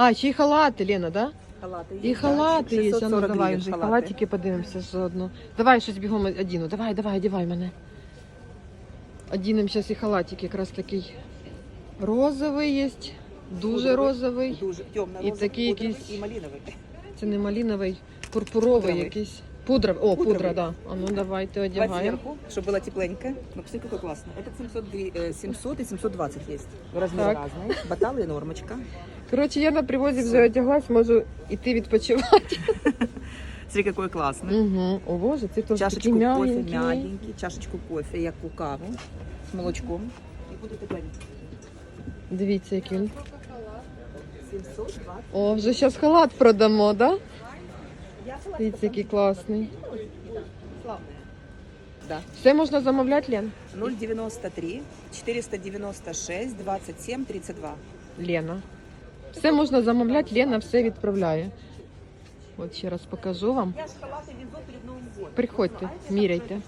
А, ще й халати, Лена, да? Халати І халати є. А ну давай вже халати. халатики подивимося заодно. Давай щось бігом одіну. Давай, давай, одівай мене. Одінемо зараз і халатик якраз такий розовий є. Дуже розовий. Дуже темно І такий якийсь- і малиновий. Це не малиновий, пурпуровий якийсь. Пудра. О, пудра, Пудровий. да. А ну давайте Давайте одягаємо. сверху, чтобы было тепленько. Ну, посмотри, какой классный. Этот 700, гри- э, 700 и 720 есть. Размеры Так. разные. Баталы и нормочка. Коротше, я на привозі вже одяглась, можу іти відпочивати. Смотри, какой классный. Угу. О, боже, це теж Чашечку такий кофе, м'ягенький. мягенький. Чашечку кофе, як у каву. С молочком. И буде тепленько. Дивіться, який він. 720. О, вже зараз халат продамо, да? Дивіться, який класний. Да. Все можна замовляти, Лен? 093 496 27 32. Лена. Все можна замовляти, Лена все відправляє. От ще раз покажу вам. Я ж халаты везу перед Новым годом. Приходьте, міряйте.